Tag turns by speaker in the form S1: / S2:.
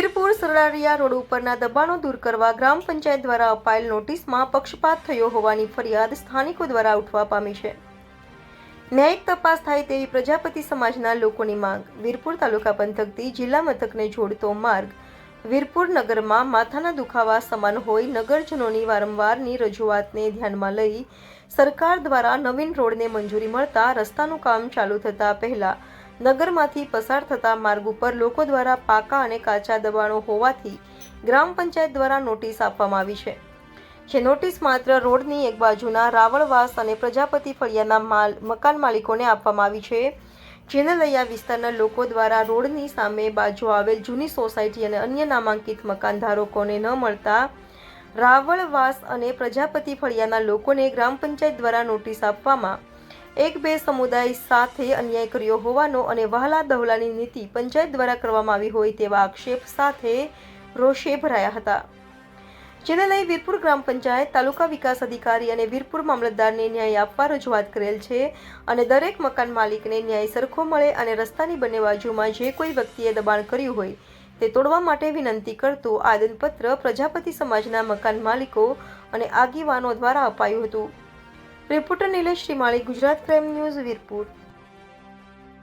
S1: સરળારિયા road ઉપરના દબાણો દૂર કરવા ગ્રામ પંચાયત દ્વારા અપાયેલ નોટિસમાં પક્ષપાત થયો હોવાની ફરિયાદ સ્થાનિકો દ્વારા ઉઠવા પામી છે. ન્યાયિક તપાસ થાય તેવી પ્રજાપતિ સમાજના લોકોની માંગ. વીરપુર તાલુકા પંથકથી જિલ્લા મથકને જોડતો માર્ગ. વીરપુર નગરમાં માથાના દુખાવા સમાન હોય નગરજનોની વારંવારની રજૂઆતને ધ્યાનમાં લઈ સરકાર દ્વારા નવીન રોડને મંજૂરી મળતા રસ્તાનું કામ ચાલુ થતાં પહેલા નગરમાંથી પસાર થતા માર્ગ ઉપર લોકો દ્વારા પાકા અને કાચા દબાણો હોવાથી ગ્રામ પંચાયત દ્વારા નોટિસ આપવામાં આવી છે. જે નોટિસ માત્ર રોડની એક બાજુના રાવળવાસ અને પ્રજાપતિ ફળિયાના માલ, મકાન માલિકોને આપવામાં આવી છે, જેને લઈ આ વિસ્તારના લોકો દ્વારા રોડની સામે બાજુ આવેલ જૂની સોસાયટી અને અન્ય નામાંકિત મકાન ધારકોને ન મળતા રાવળવાસ અને પ્રજાપતિ ફળિયાના લોકોને ગ્રામ પંચાયત દ્વારા નોટિસ આપવામાં એક બે સમુદાય સાથે અન્યાય કર્યો હોવાનો અને વહાલા દહલાની નીતિ પંચાયત દ્વારા કરવામાં આવી હોય તેવા આક્ષેપ સાથે રોષે ભરાયા હતા. જેને લઈ વીરપુર ગ્રામ પંચાયત તાલુકા વિકાસ અધિકારી અને વીરપુર મામલતદારને ન્યાય આપવા રજૂઆત કરેલ છે અને દરેક મકાન માલિકને ન્યાય સરખો મળે અને રસ્તાની બંને બાજુમાં જે કોઈ વ્યક્તિએ દબાણ કર્યું હોય તે તોડવા માટે વિનંતી કરતું આદનપત્ર પ્રજાપતિ સમાજના મકાન માલિકો અને આગેવાનો દ્વારા અપાયું હતું. Reporter Nilesh Shrimali Gujarat crime news Virpur.